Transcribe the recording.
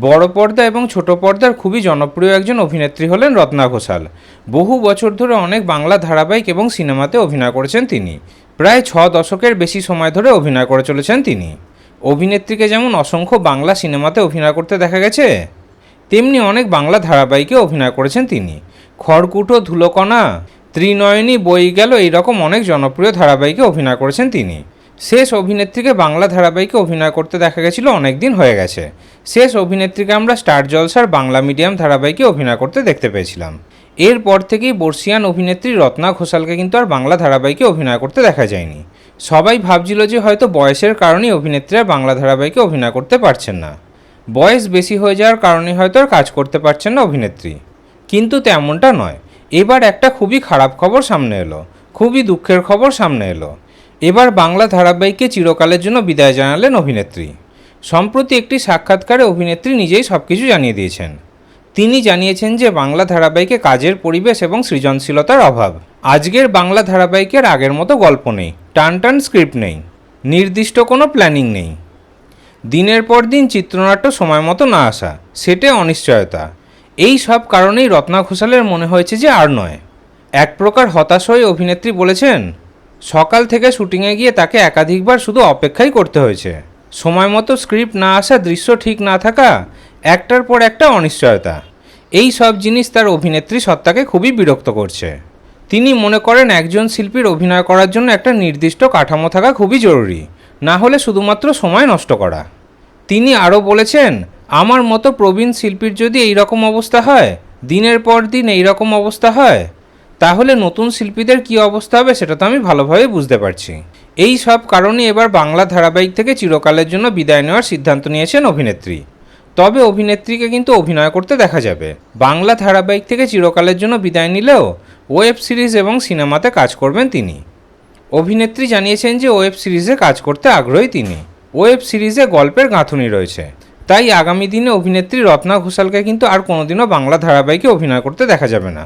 বড় পর্দা এবং ছোট পর্দার খুবই জনপ্রিয় একজন অভিনেত্রী হলেন রত্না ঘোষাল। বহু বছর ধরে অনেক বাংলা ধারাবাহিক এবং সিনেমাতে অভিনয় করেছেন তিনি। প্রায় ছ দশকের বেশি সময় ধরে অভিনয় করে চলেছেন তিনি। অভিনেত্রীকে যেমন অসংখ্য বাংলা সিনেমাতে অভিনয় করতে দেখা গেছে, তেমনি অনেক বাংলা ধারাবাহিকে অভিনয় করেছেন তিনি। খড়কুটো, ধুলোকণা, ত্রিনয়নী, বই গেল, এইরকম অনেক জনপ্রিয় ধারাবাহিকে অভিনয় করেছেন তিনি। শেষ অভিনেত্রীকে বাংলা ধারাবাহিকে অভিনয় করতে দেখা গেছিল অনেক দিন হয়ে গেছে। শেষ অভিনেত্রীকে আমরা স্টার জলসার বাংলা মিডিয়াম ধারাবাহিকে অভিনয় করতে দেখতে পেয়েছিলাম। এরপর থেকেই বর্ষিয়ান অভিনেত্রী রত্না ঘোষালকে কিন্তু আর বাংলা ধারাবাহিকে অভিনয় করতে দেখা যায়নি। সবাই ভাবছিল যে হয়তো বয়সের কারণেই অভিনেত্রীরা বাংলা ধারাবাহিকে অভিনয় করতে পারছেন না। বয়স বেশি হয়ে যাওয়ার কারণে হয়তো আর কাজ করতে পারছেন না অভিনেত্রী। কিন্তু তেমনটা নয়। এবার একটা খুবই খারাপ খবর সামনে এলো। খুবই দুঃখের খবর সামনে এলো। এবার বাংলা ধারাবাহিককে চিরকালের জন্য বিদায় জানালেন অভিনেত্রী। সম্প্রতি একটি সাক্ষাৎকারে অভিনেত্রী নিজেই সব কিছু জানিয়ে দিয়েছেন। তিনি জানিয়েছেন যে বাংলা ধারাবাহিকে কাজের পরিবেশ এবং সৃজনশীলতার অভাব। আজকের বাংলা ধারাবাহিকের আগের মতো গল্প নেই, টান টান স্ক্রিপ্ট নেই, নির্দিষ্ট কোনো প্ল্যানিং নেই। দিনের পর দিন চিত্রনাট্য সময় মতো না আসা সেটে অনিশ্চয়তা। এই সব কারণেই রত্না ঘোষালের মনে হয়েছে যে আর নয়। এক প্রকার হতাশ হয়ে অভিনেত্রী বলেছেন সকাল থেকে শুটিংয়ে গিয়ে তাকে একাধিকবার শুধু অপেক্ষাই করতে হয়েছে। সময় মতো স্ক্রিপ্ট না আসা, দৃশ্য ঠিক না থাকা, একটার পর একটা অনিশ্চয়তা। এই সব জিনিস তার অভিনেত্রী সত্তাকে খুবই বিরক্ত করছে। তিনি মনে করেন একজন শিল্পীর অভিনয় করার জন্য একটা নির্দিষ্ট কাঠামো থাকা খুবই জরুরি, না হলে শুধুমাত্র সময় নষ্ট করা। তিনি আরও বলেছেন, আমার মতো প্রবীণ শিল্পীর যদি এই রকম অবস্থা হয়, দিনের পর দিন এই রকম অবস্থা হয় তাহলে নতুন শিল্পীদের কী অবস্থা হবে সেটা তো আমি ভালোভাবে বুঝতে পারছি। এই সব কারণে এবার বাংলা ধারাবাহিক থেকে চিরকালের জন্য বিদায় নেওয়ার সিদ্ধান্ত নিয়েছেন অভিনেত্রী। তবে অভিনেত্রীকে কিন্তু অভিনয় করতে দেখা যাবে। বাংলা ধারাবাহিক থেকে চিরকালের জন্য বিদায় নিলেও ওয়েব সিরিজ এবং সিনেমাতে কাজ করবেন তিনি। অভিনেত্রী জানিয়েছেন যে ওয়েব সিরিজে কাজ করতে আগ্রহী তিনি। ওয়েব সিরিজে গল্পের গাঁথুনি রয়েছে। তাই আগামী দিনে অভিনেত্রী রত্না ঘোষালকে কিন্তু আর কোনোদিনও বাংলা ধারাবাহিকে অভিনয় করতে দেখা যাবে না।